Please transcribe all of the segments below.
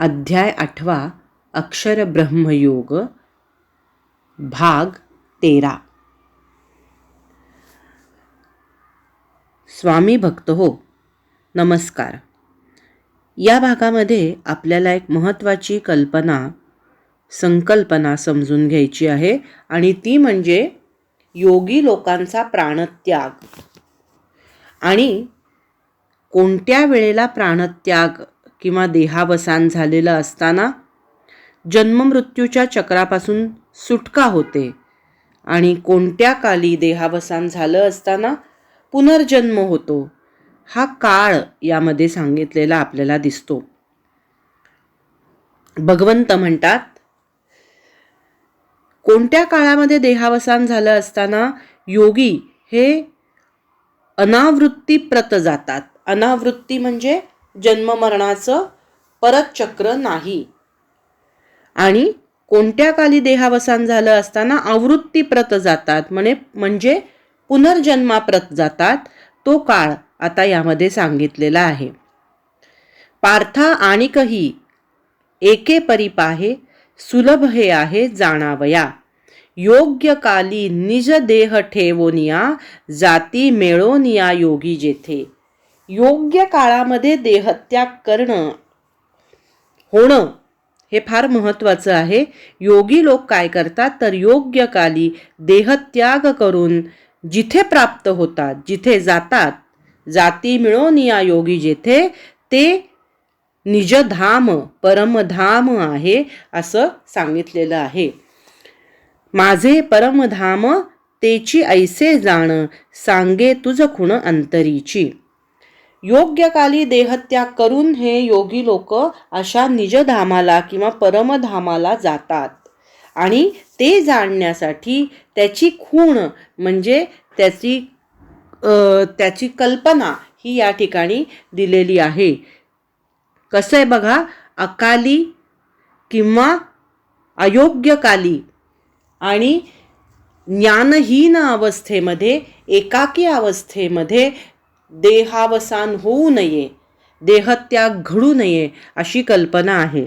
अध्याय आठवा अक्षर ब्रह्मयोग भाग तेरा. स्वामी भक्त हो नमस्कार. या भागामध्ये आपल्याला एक महत्त्वाची कल्पना संकल्पना समजून घ्यायची आहे आणि ती म्हणजे योगी लोकांचा प्राणत्याग. आणि कोणत्या वेळेला प्राणत्याग किंवा देहावसान झालेलं असताना जन्ममृत्यूच्या चक्रापासून सुटका होते आणि कोणत्या काली देहावसान झालं असताना पुनर्जन्म होतो हा काळ यामध्ये सांगितलेला आपल्याला दिसतो. भगवंत म्हणतात कोणत्या काळामध्ये देहावसान झालं असताना योगी हे अनावृत्ती प्रत जातात. अनावृत्ती म्हणजे जन्ममरणाचं परत चक्र नाही. आणि कोणत्या काली देहावसान झालं असताना आवृत्ती प्रत जातात म्हणे म्हणजे पुनर्जन्माप्रत जातात तो काळ आता यामध्ये सांगितलेला आहे. पार्था आणिकही एके परिपाहे सुलभ हे आहे जाणावया. योग्य काली निज देह ठेवोनिया जाती मेळोनिया योगी जेथे. योग्य काळामध्ये देहत्याग करणं होणं हे फार महत्त्वाचं आहे. योगी लोक काय करतात? तर योग्य काली देहत्याग करून जिथे प्राप्त होतात जिथे जातात जाती मिळून या योगी जेथे ते निजधाम परमधाम आहे असं सांगितलेलं आहे. माझे परमधाम तेची ऐसे जाण सांगे तुझ खुण अंतरीची. योग्य काली देहत्याग करून हे योगी लोक अशा निजधामाला किंवा परमधामाला जातात. आणि ते जाणण्यासाठी त्याची खूण म्हणजे त्याची त्याची कल्पना ही या ठिकाणी दिलेली आहे. कसं आहे बघा अकाली किंवा अयोग्यकाली आणि ज्ञानहीन अवस्थेमध्ये एकाकी अवस्थेमध्ये देहावसान होऊ नये देहत्याग घडू नये अशी कल्पना आहे.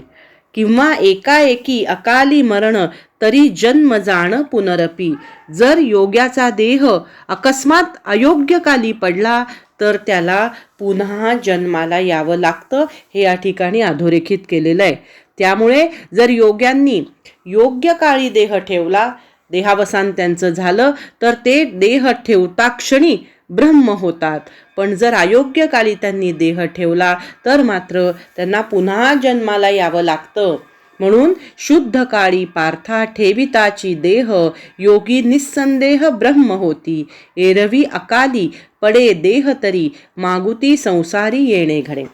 किंवा एकाएकी अकाली मरण तरी जन्म जाण पुनरपी. जर योग्याचा देह अकस्मात अयोग्यकाली पडला तर त्याला पुन्हा जन्माला यावं लागतं हे या ठिकाणी अधोरेखित केलेलं आहे. त्यामुळे जर योग्यांनी योग्य काळी देह ठेवला देहावसान त्यांचं झालं तर ते देह ठेवता क्षणी ब्रह्म होतात. पण जर अयोग्य काली त्यांनी देह ठेवला तर मात्र त्यांना पुन्हा जन्माला यावं लागतं. म्हणून शुद्ध काळी पार्था ठेविताची देह योगी निस्संदेह ब्रह्म होती. एरवी अकाली पडे देह तरी मागुती संसारी येणे घडे.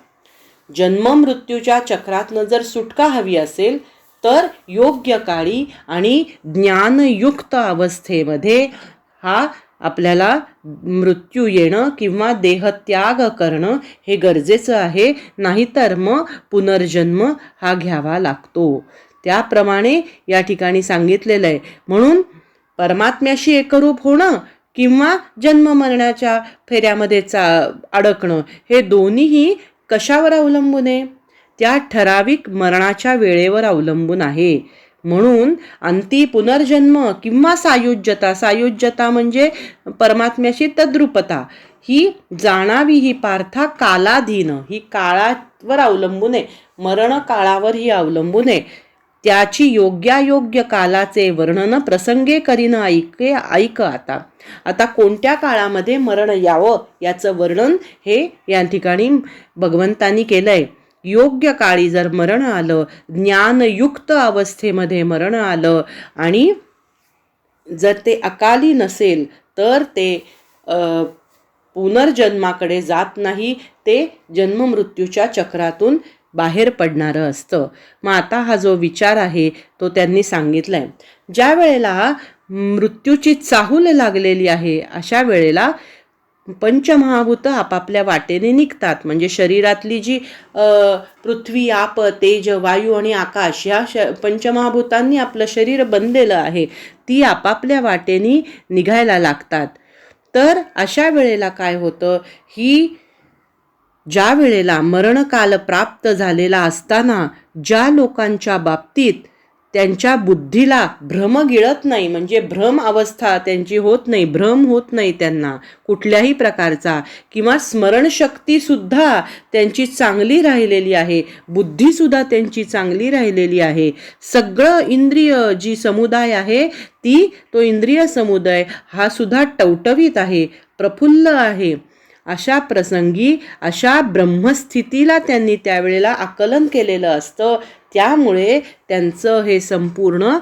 जन्म मृत्यूच्या चक्रातनं जर सुटका हवी असेल तर योग्य काळी आणि ज्ञानयुक्त अवस्थेमध्ये हा आपल्याला मृत्यू येणं किंवा देहत्याग करणं हे गरजेचं आहे. नाहीतर मग पुनर्जन्म हा घ्यावा लागतो. त्याप्रमाणे या ठिकाणी सांगितलेलं आहे. म्हणून परमात्म्याशी एकरूप होणं किंवा जन्म मरणाच्या फेऱ्यामध्ये चा अडकणं हे दोन्हीही कशावर अवलंबून आहे? त्या ठराविक मरणाच्या वेळेवर अवलंबून आहे. म्हणून अंती पुनर्जन्म किंवा सायुज्यता सायुज्यता म्हणजे परमात्म्याशी तद्रुपता. ही जाणावी ही पार्था कालाधीन ही काळावर अवलंबून आहे. मरण काळावर ही अवलंबून आहे. त्याची योग्यायोग्य कालाचे वर्णन प्रसंगे करीन ऐके ऐक आता. आता कोणत्या काळामध्ये मरण यावं याचं वर्णन हे या ठिकाणी भगवंतानी केलं आहे योग्य काळी जर मरण आलं ज्ञानयुक्त अवस्थेमध्ये मरण आलं आणि जर ते अकाली नसेल तर ते पुनर्जन्माकडे जात नाही ते जन्ममृत्यूच्या चक्रातून बाहेर पडणारं असतं. मग आता हा जो विचार आहे तो त्यांनी सांगितला आहे ज्या वेळेला मृत्यूची चाहूल लागलेली आहे अशा वेळेला पंचमहाभूत आपापल्या वाटेने निघतात. म्हणजे शरीरातली जी पृथ्वी आप तेज वायू आणि आकाश ह्या श पंचमहाभूतांनी आपलं शरीर बनलेलं आहे. ती आपापल्या वाटेने निघायला लागतात. तर अशा वेळेला काय होतं? ही ज्या वेळेला मरणकाल प्राप्त झालेला असताना ज्या लोकांच्या बाबतीत त्यांच्या बुद्धीला भ्रम गिळत नाही म्हणजे भ्रम अवस्था त्यांची होत नाही भ्रम होत नाही त्यांना कुठल्याही प्रकारचा. किंवा स्मरणशक्तीसुद्धा त्यांची चांगली राहिलेली आहे बुद्धीसुद्धा त्यांची चांगली राहिलेली आहे. सगळं इंद्रिय जी समुदाय आहे ती तो इंद्रिय समुदाय हा सुद्धा टवटवीत आहे प्रफुल्ल आहे. अशा प्रसंगी अशा ब्रह्मस्थितीला त्यांनी त्यावेळेला आकलन केलेलं असतं. त्यामुळे त्यांचं हे संपूर्ण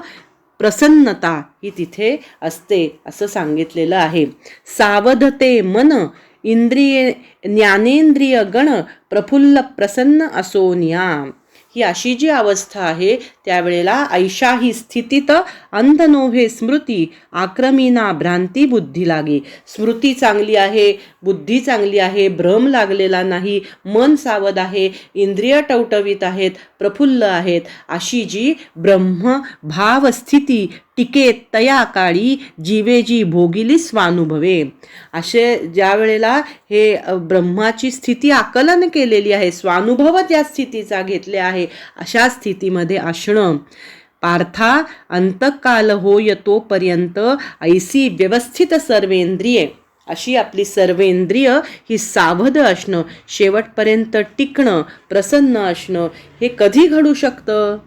प्रसन्नता ही तिथे असते असं सांगितलेलं आहे. सावधते मन इंद्रिय ज्ञानेंद्रिय गण प्रफुल्ल प्रसन्न असोनिया ही अशी जी अवस्था आहे त्यावेळेला ऐशा ही स्थितीत अंध नोहे स्मृती आक्रमीना भ्रांती बुद्धी लागे. स्मृती चांगली आहे बुद्धी चांगली आहे भ्रम लागलेला नाही मन सावध आहे इंद्रिय टवटवीत आहेत प्रफुल्ल आहेत. अशी जी ब्रह्म भावस्थिती टिके तया काळी जीवे जी भोगिली स्वानुभवे. असे ज्या वेळेला हे ब्रह्माची स्थिती आकलन केलेली आहे स्वानुभव त्या स्थितीचा घेतले आहे अशा स्थितीमध्ये असणं. पार्था अंतकाल होय तोपर्यंत ऐसी व्यवस्थित सर्वेंद्रिये. अशी आपली सर्वेंद्रिय ही सावध असणं शेवटपर्यंत टिकणं प्रसन्न असणं हे कधी घडू शकतं?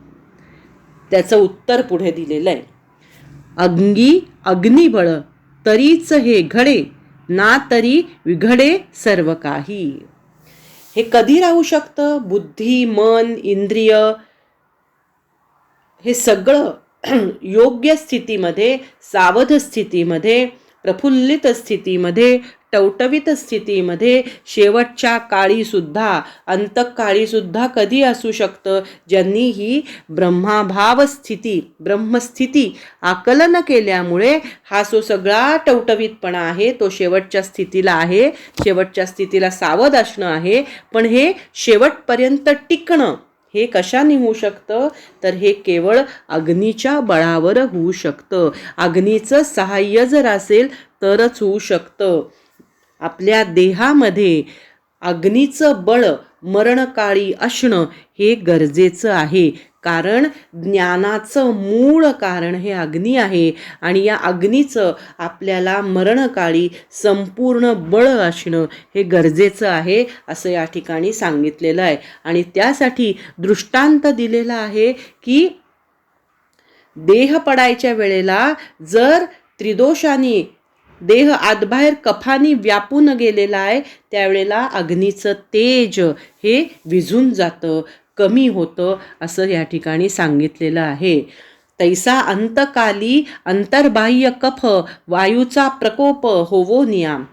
त्याचं उत्तर पुढे दिलेलं आहे. अंगी अग्निबळ तरीच हे घडे ना तरी विघडे सर्व काही हे कधी राहू शकतं? बुद्धी मन इंद्रिय? हे सगळं योग्य स्थितीमध्ये सावध स्थितीमध्ये प्रफुल्लित स्थितीमध्ये टवटवीत स्थितीमध्ये शेवटच्या काळीसुद्धा अंतकाळीसुद्धा कधी असू शकतं? ज्यांनी ही ब्रह्माभाव स्थिती ब्रह्मस्थिती आकलन केल्यामुळे हा जो सगळा टवटवीतपणा आहे तो शेवटच्या स्थितीला आहे. शेवटच्या स्थितीला सावध असणं आहे. पण हे शेवटपर्यंत टिकणं हे कशाने होऊ शकतं? तर हे केवळ अग्नीच्या बळावर होऊ शकतं. अग्नीचं सहाय्य जर असेल तरच होऊ शकतं. आपल्या देहामध्ये अग्नीचं बळ मरणकाळी असणं हे गरजेचं आहे. कारण ज्ञानाचं मूळ कारण हे अग्नी आहे आणि या अग्नीचं आपल्याला मरणकाळी संपूर्ण बळ असणं हे गरजेचं आहे असं या ठिकाणी सांगितलेलं आहे. आणि त्यासाठी दृष्टांत दिलेला आहे की देह पडायच्या वेळेला जर त्रिदोषाने देह आतबाहेर कफानी व्यापून गेलेला आहे त्यावेळेला अग्नीचं तेज हे विझून जातं कमी होतं असं या ठिकाणी सांगितलेलं आहे. तैसा अंतकाली अंतर्बाह्य कफ वायूचा प्रकोप होवो नियाम.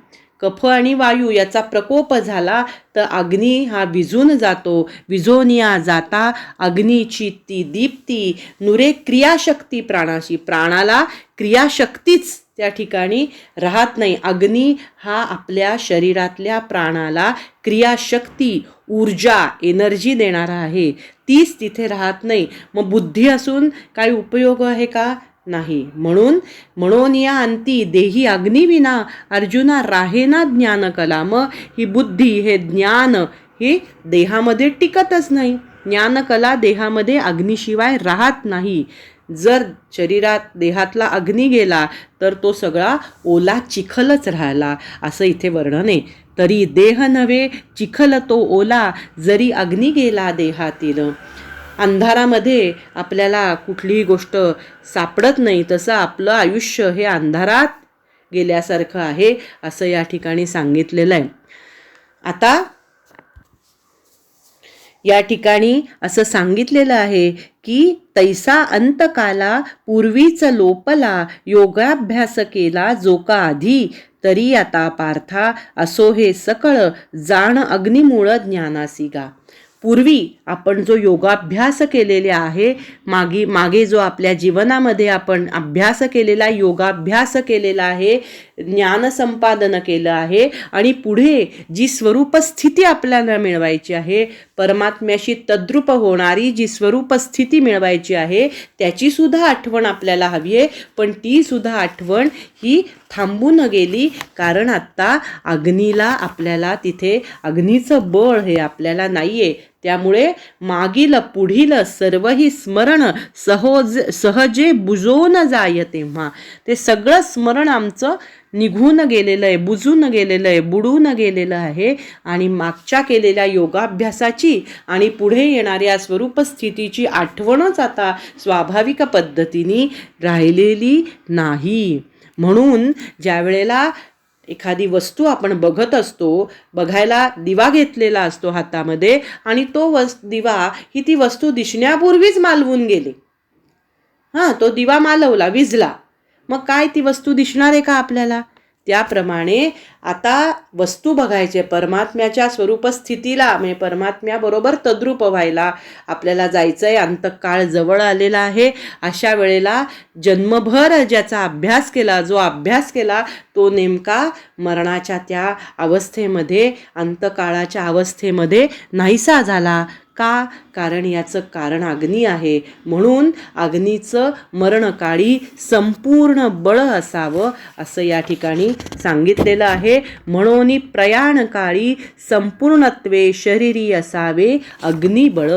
कफ आणि वायू याचा प्रकोप झाला तर अग्नी हा विझून जातो विझोनिया जाता अग्नीची ती दीप्ती नुरे क्रियाशक्ती प्राणाशी प्राणाला क्रियाशक्तीच त्या ठिकाणी राहत नाही. अग्नी हा आपल्या शरीरातल्या प्राणाला क्रियाशक्ती ऊर्जा एनर्जी देणारा आहे. तीच तिथे राहत नाही. मग बुद्धी असून काही उपयोग आहे का? नाही. म्हणून म्हणून या अंती देही अग्निविना अर्जुना राहेना ज्ञानकला मग ही बुद्धी हे ज्ञान हे देहामध्ये टिकतच नाही. ज्ञानकला देहामध्ये अग्नीशिवाय राहत नाही. जर शरीरात देहातला अग्नी गेला तर तो सगळा ओला चिखलच राहिला असं इथे वर्णन आहे. तरी देह नव्हे चिखल तो ओला जरी अग्नी गेला देहातील. अंधारामध्ये आपल्याला कुठलीही गोष्ट सापडत नाही तसं आपलं आयुष्य हे अंधारात गेल्यासारखं आहे असं या ठिकाणी सांगितलेलं आहे. आता या ठिकाणी असं सांगितलेलं आहे की तैसा अंतकाला पूर्वीच लोपला योगाभ्यास केला जो का आधी तरी आता पार्था असो हे सकळ जाण अग्निमूळ ज्ञानासी गा पूर्वी आपण जो योगाभ्यास केलेले आहे मागे मागे जो आपल्या जीवनामध्ये आपण अभ्यास केलेला योगाभ्यास केलेला आहे ज्ञानसंपादन केलं आहे आणि पुढे जी स्वरूपस्थिती आपल्याला मिळवायची आहे परमात्म्याशी तद्रुप होणारी जी स्वरूपस्थिती मिळवायची आहे त्याची सुद्धा आठवण आपल्याला हवी आहे. पण ती सुद्धा आठवण ही थांबू न गेली कारण आत्ता अग्नीला आपल्याला तिथे अग्नीचं बळ हे आपल्याला नाही आहे त्यामुळे मागील पुढील सर्वही स्मरण सहोज सहजे बुजवून जाय तेव्हा. ते सगळं स्मरण आमचं निघून गेलेलं आहे बुजून गेलेलं आहे बुडून गेलेलं आहे आणि मागच्या केलेल्या योगाभ्यासाची आणि पुढे येणाऱ्या स्वरूपस्थितीची आठवणच आता स्वाभाविक पद्धतीने राहिलेली नाही. म्हणून ज्या वेळेला एखादी वस्तू आपण बघत असतो बघायला दिवा घेतलेला असतो हातामध्ये आणि तो वस् दिवा ही ती वस्तू दिसण्यापूर्वीच मालवून गेली. हां तो दिवा मालवला विजला. मग काय ती वस्तू दिसणार आहे का आपल्याला? त्याप्रमाणे आता वस्तू बघायचे परमात्म्याच्या स्वरूपस्थितीला म्हणजे परमात्म्याबरोबर तद्रूप व्हायला आपल्याला जायचं आहे अंतकाळ जवळ आलेला आहे. अशा वेळेला जन्मभर ज्याचा अभ्यास केला जो अभ्यास केला तो नेमका मरणाच्या त्या अवस्थेमध्ये अंतकाळाच्या अवस्थेमध्ये नाहीसा झाला. का? कारण याचं कारण अग्नी आहे. म्हणून अग्नीचं मरणकाळी संपूर्ण बळ असावं असं या ठिकाणी सांगितलेलं आहे. म्हणून प्रयाणकाळी संपूर्णत्वे शरीरी असावे अग्निबळ.